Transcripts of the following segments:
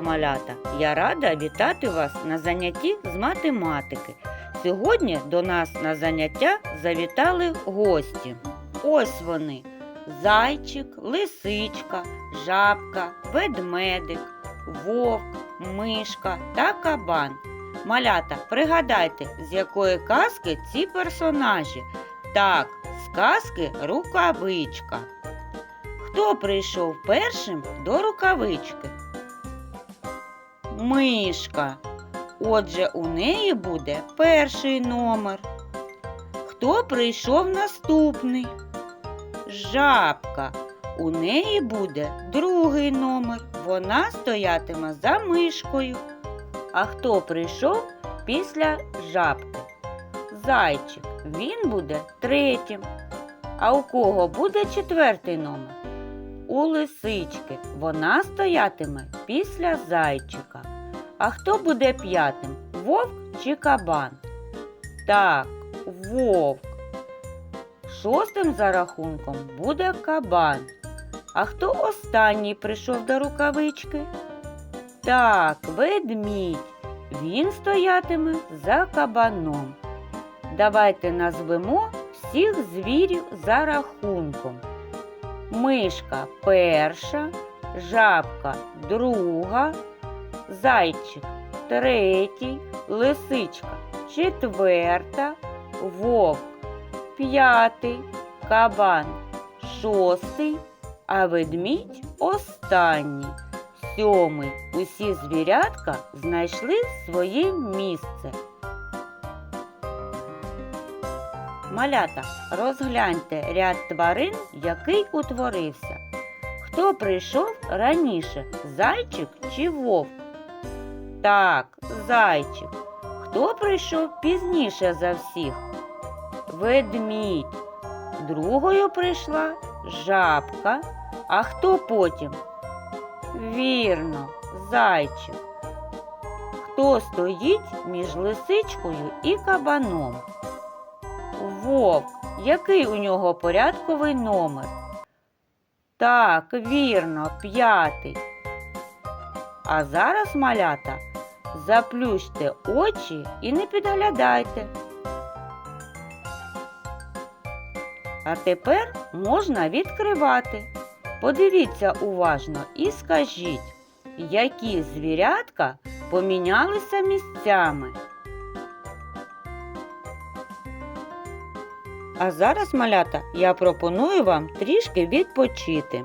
ранку! Я рада вітати вас на занятті з математики. Сьогодні до нас на заняття завітали гості. Ось вони: зайчик, лисичка, жабка, ведмедик, вовк, мишка та кабан. Малята, пригадайте, з якої казки ці персонажі. Так, з казки рукавичка. Хто прийшов першим до рукавички? Мишка. Отже, у неї буде перший номер. Хто прийшов наступний? Жабка. У неї буде другий номер. Вона стоятиме за мишкою. А хто прийшов після жабки? Зайчик. Він буде третім. А у кого буде четвертий номер? У лисички. Вона стоятиме після зайчика. А хто буде п'ятим? Вовк чи кабан? Так, вовк. Шостим за рахунком буде кабан. А хто останній прийшов до рукавички? Так, ведмідь. Він стоятиме за кабаном. Давайте назвемо всіх звірів за рахунком. Мишка перша, жабка друга, зайчик третій, лисичка четверта, вовк п'ятий, кабан шостий, а ведмідь останній. Сьомий. Усі звірятка знайшли своє місце. Малята, розгляньте ряд тварин, який утворився. Хто прийшов раніше, зайчик чи вовк? Так, зайчик. Хто прийшов пізніше за всіх? Ведмідь. Другою прийшла жабка. А хто потім? Вірно, зайчик. Хто стоїть між лисичкою і кабаном? Вовк. Який у нього порядковий номер? Так, вірно, п'ятий. А зараз, малята, заплющте очі і не підглядайте. А тепер можна відкривати. Подивіться уважно і скажіть, які звірятка помінялися місцями. А зараз, малята, я пропоную вам трішки відпочити.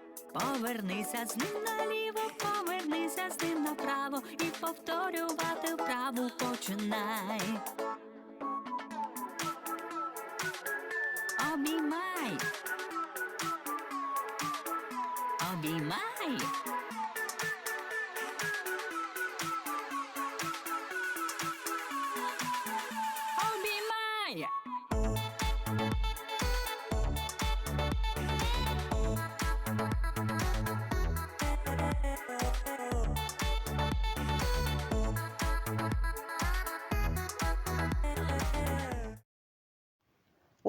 Повернися з ним наліво, повернися з ним направо і повторювати вправу починай. Обіймай. Обіймай. Обіймай.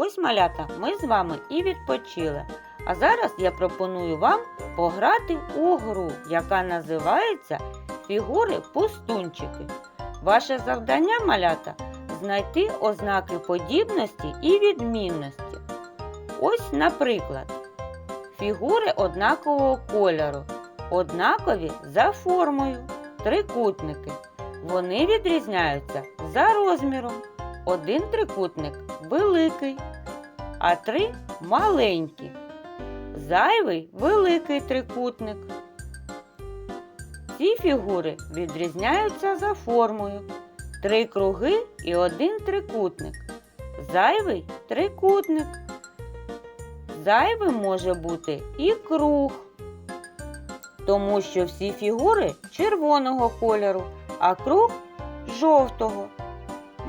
Ось малята, ми з вами і відпочили. А зараз я пропоную вам пограти у гру, яка називається Фігури пустунчики. Ваше завдання, малята, знайти ознаки подібності і відмінності. Ось, наприклад, фігури однакового кольору, однакові за формою, трикутники. Вони відрізняються за розміром. Один трикутник великий, а три маленькі. Зайвий великий трикутник. Ці фігури відрізняються за формою. Три круги і один трикутник. Зайвий трикутник. Зайвим може бути і круг, тому що всі фігури червоного кольору, а круг жовтого.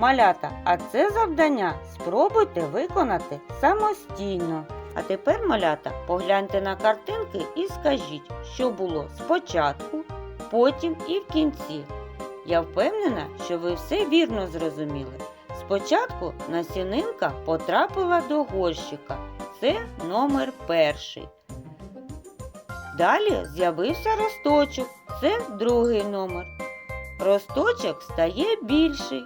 Малята, а це завдання спробуйте виконати самостійно. А тепер, малята, погляньте на картинки і скажіть, що було спочатку, потім і в кінці. Я впевнена, що ви все вірно зрозуміли. Спочатку насінинка потрапила до горщика. Це номер перший. Далі з'явився росточок. Це другий номер. Росточок стає більший.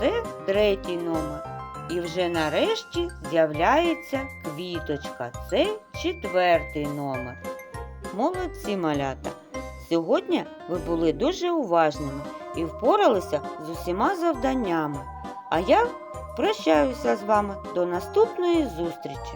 Це третій номер. І вже нарешті з'являється квіточка. Це четвертий номер. Молодці малята! Сьогодні ви були дуже уважними і впоралися з усіма завданнями. А я прощаюся з вами до наступної зустрічі.